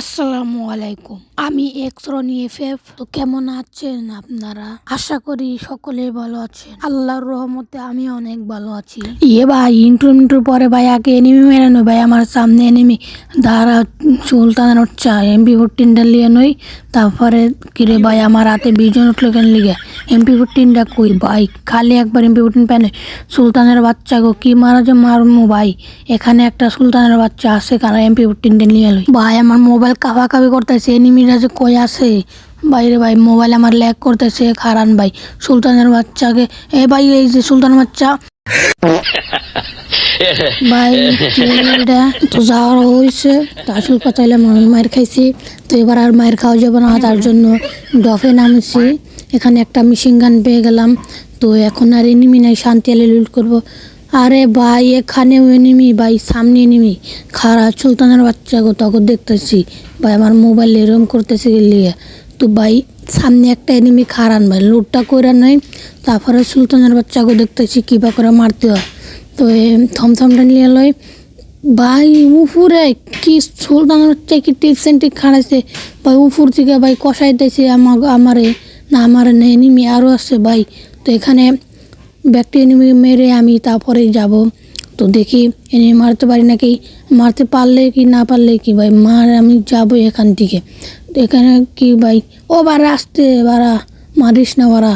আসসালামু আলাইকুম আমি এক্সরনি এফএফ তো কেমন আছেন আপনারা? আশা করি সকলে ভালো আছেন। আল্লাহর রহমতে আমি অনেক ভালো আছি। ইয়ে ভাই, ইন্ট্রো ইন্ট্রো পরে ভাই, আগে এনিমি মেরানো ভাই, আমার সামনে এনিমি দাঁড়া, সুলতান চা এমপি ফোরটিনটা লিয়ে নই। তারপরে কিরে ভাই, আমার হাতে বিজন উঠল কেন লিগে? এমপি ফোরটিনটা কই ভাই? খালি একবার এমপি ফোরটিন প্যানে সুলতানের বাচ্চা গো, কি মারা যে মারমু ভাই? এখানে একটা সুলতানের বাচ্চা আছে, কারা এমপি ফোরটিনটা নিয়ে লই? ভাই, আমার মোবাইল কাভা কাভি করতেছে, এনিমিরা যে কই আছে? বাইরে ভাই, মোবাইল আমার ল্যাগ করতেছে, খারান ভাই। সুলতানের বাচ্চাকে এ ভাই, এই যে সুলতান বাচ্চা। ভাই তো যাওয়ার হয়েছে। তো আসল কথা হলে আমি মায়ের খাইছি। তো এবার আর মায়ের খাওয়া যাবে না, তার জন্য ডফে নামছি। এখানে একটা মেশিন গান পেয়ে গেলাম। তো এখন আর এনিমি নাই, শান্তি আলে লুট করব। আরে ভাই, এখানেও এনিমি, ভাই, সামনে এনিমি। খারা সুলতানের বাচ্চা গো তখন দেখতেছি। ভাই, আমার মোবাইল এরম করতেছে গেলিয়ে তো ভাই, সামনে একটা এনিমি খারান ভাই লুটটা করে নাই। তারপরে সুলতানের বাচ্চাকে দেখতেছি কিবা করে মারতে হয়। তো থমথমটা নিয়ে লয় ভাই, উফুরে, কি সুলতানের বাচ্চা, কি টিপস এন্ড টিক খাড়াইছে। ভাই, উফুর থেকে ভাই কষাইতেছে আমার আমারে। না, আমার এনিমি আরও আছে, ভাই। তো এখানে ব্যক্তি এনিমি মেরে আমি তারপরে যাব। তো দেখি এনে মারতে পারি নাকি? মারতে পারলে কি না পারলে কি ভাই? মার, আমি যাব এখান থেকে। এখানে কি ভাই? ও বারা আসতে বারা মারিস না বারা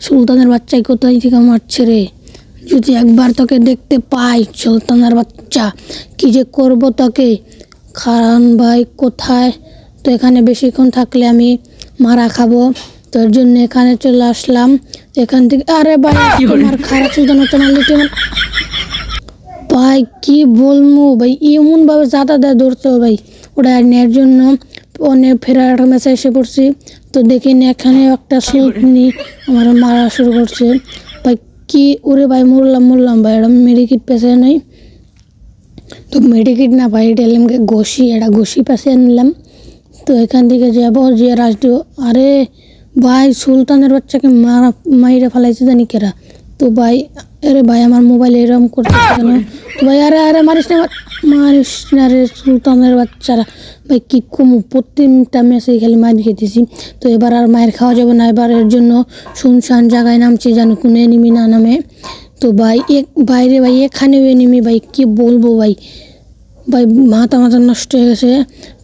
সুলতানের বাচ্চাই কোথায় থেকে মারছে রে? যদি একবার তোকে দেখতে পাই, সুলতানের বাচ্চা, কি যে করব তোকে? খারান ভাই, কোথায়? তো এখানে বেশিক্ষণ থাকলে আমি মারা খাব। তোর জন্য এখানে চলে আসলাম। এখান থেকে আরে ভাই তোমার খারাপ মারলে তুই আমার- ভাই কি বলব ভাই এমন ভাবে যাতা দেয় ধরতে ভাই। ওটা নেওয়ার জন্য অনেক ফেরার মেসেজ এসে পড়ছি। তো দেখি না এখানে একটা সুলতানি আমার মারা শুরু করছে। ভাই কি ওরে ভাই মরলাম মরলাম ভাই এটা মেডিকিট পেছে নাই। তো মেডিকিট না ভাই এটা এলামকে ঘষি এটা ঘষি পাশে নিলাম। তো এখান থেকে যাব যে রাষ্ট্রীয় আরে ভাই, সুলতানের বাচ্চাকে মারা, মাইরে ফেলাইছে জানি কেরা। তো ভাই, আরে ভাই, আমার মোবাইল এরম করতেছে কেন? তো ভাই, আরে আরে, মারিস না মারিস না রে সুলতানের বাচ্চারা। ভাই, কি কমু প্রত্যেকটা ম্যাচে খালি মার খেতেছি। তো এবার আর মায়ের খাওয়া যাবে না, এবার এর জন্য শুনশান জায়গায় নামছি জানি কোনো এনিমি না নামে। তো ভাই এক বাইরে ভাই, এখানেও এনিমি ভাই, কি বলব ভাই? ভাই মাথা মাথা নষ্ট হয়ে গেছে।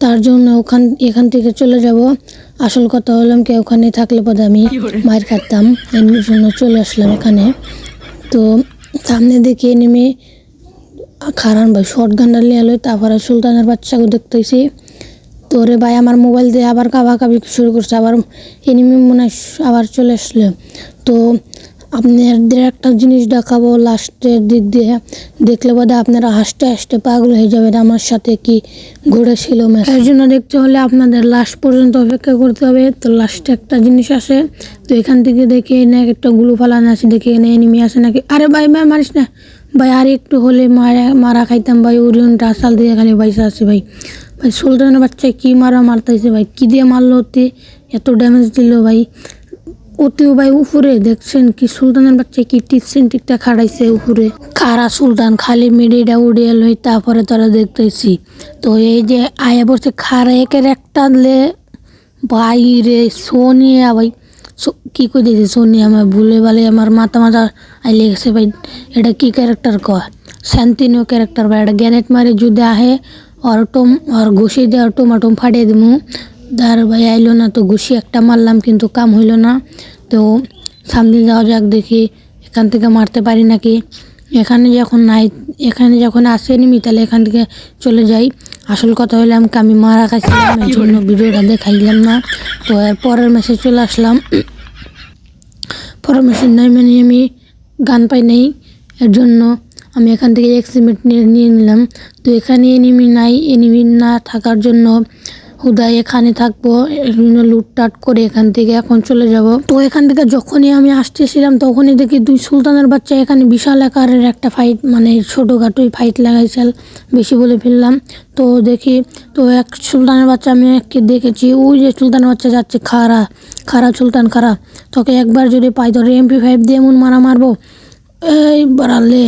তার জন্য ওখান এখান থেকে চলে যাব। আসল কথা হলাম কি ওখানে থাকলে পরে আমি মায়ের খাতাম এনিমির জন্য চলে আসলাম এখানে। তো সামনে দেখে নেমে খারান ভাই শর্ট গান্ডার নিয়ে এলো তারপরে সুলতানের বাচ্চাকে দেখতেছি। তো ওরে ভাই আমার মোবাইল দিয়ে আবার কাবা কাবি শুরু করছে আবার এনিমি মনে আবার চলে আসলো। তো আপনাদের একটা জিনিস দেখাবো, লাস্টের দিক দিয়ে। দেখলে বোধ আপনারা হাসতে হাসতে পাগল হয়ে যাবেন আমার সাথে কি ঘুরেছিল ম্যাচ। এর জন্য দেখতে হলে আপনাদের লাস্ট পর্যন্ত অপেক্ষা করতে হবে। তো লাস্টে একটা জিনিস আসে তো এখান থেকে দেখে না, একটা গুলো ফালানো আছে, দেখে এনে এনিমি আছে নাকি। আরে ভাই ভাই, মারিস না। ভাই, আর একটু হলে মারা মারা খাইতাম ভাই ওরিয়ন টাসাল দিয়ে খালি পয়সা আছে ভাই। ভাই, সুলতানের বাচ্চায় কী মারা মারতেছে ভাই? কী দিয়ে মারলো ওতে? এত ড্যামেজ দিল ভাই। ওতেও ভাই উপরে, দেখছেন কি সুলতানের বাচ্চা কি টিপসেন টিকটা খাড়াইছে উপরে। খারা সুলতান, খালি মিডিটা উড়িয়ে লই তারপরে তারা দেখতেছি। তো এই যে আয়া বলছে খারা একের একটা লে বাইরে সোনিয়া ভাই। কি করে দিয়েছে সোনিয়া, আমার ভুলে ভালে আমার মাথা মাথা আইলে গেছে ভাই। এটা কি ক্যারেক্টার কয়? শান্তিনীয় ক্যারেক্টার ভাই, এটা গ্যানেট মারে যদি আহে আর টম আর ঘুষি দিয়ে আর টোমাটোম ফাটিয়ে দিমু। দার ভাই আইলো না, তো ঘুষি একটা মারলাম, কিন্তু কাম হইল না। তো সামনে যাওয়া যাক, দেখি এখান থেকে মারতে পারি নাকি। এখানে যখন নাই, এখানে যখন আসেনি তাহলে এখান থেকে চলে যাই। আসল কথা হইলাম আমি মারা খাইছিলাম, এই জন্য ভিডিওটা দেখাইলাম না। তো এর পরের মেসেজ চলে আসলাম। পরের মেসেজ নাই মানে আমি গান পাই নাই। এর জন্য আমি এখান থেকে এক্সিমেট নিয়ে নিয়ে নিলাম। তো এখানে এনিমি নাই এনিমি না থাকার জন্য হুদায় এখানে থাকব লুটটাট করে এখান থেকে এখন চলে যাব। তো এখান থেকে যখনই আমি আসতেছিলাম, তখনই দেখি দুই সুলতানের বাচ্চা এখানে বিশাল আকারের একটা ফাইট মানে ছোটোখাটোই ফাইট লাগাইছিল বেশি বলে ফেললাম। তো দেখি, তো এক সুলতানের বাচ্চা আমি এককে দেখেছি, ওই যে সুলতানের বাচ্চা যাচ্ছে খারা খারা সুলতান খারা তোকে একবার যদি পাই ধরে এমপি ফাইভ দিয়ে এমন মারা মারবো। এই বাড়ালে,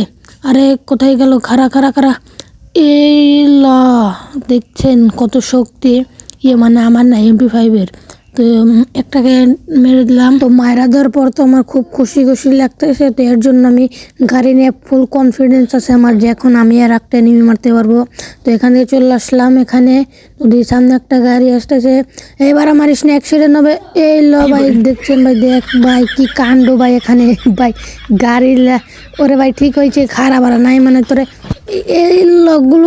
আরে কোথায় গেল? খারা খারা খারা এই লা, দেখছেন কত শক্তি। ইয়ে মানে আমার না এমপি ফাইভের তো একটাকে মেরে দিলাম। তো মায়েরা দেওয়ার পর তো আমার খুব খুশি খুশি লাগতেছে। তো এর জন্য আমি গাড়ি নিয়ে ফুল কনফিডেন্স আছে আমার যে এখন আমি আর একটা এনিমি মারতে পারব। তো এখান থেকে চলে আসলাম এখানে। দিয়ে সামনে একটা গাড়ি আসতেছে। এবার আমার স্নে অ্যাক্সিডেন্ট হবে এই ল ভাই, দেখছেন ভাই? দেখ ভাই, কি কাণ্ড ভাই এখানে। ভাই, গাড়ি ওরে ভাই, ঠিক হয়েছে, খারাপ আর নাই মানে তোরে। এই- লগগুলো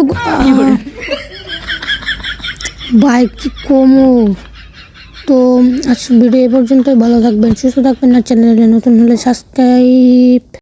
ভাই, কি কমো? তো আজ ভিডিও এ পর্যন্তই। ভালো থাকবেন, সুস্থ থাকবেন না চ্যানেলে নতুন হলে সাবস্ক্রাইব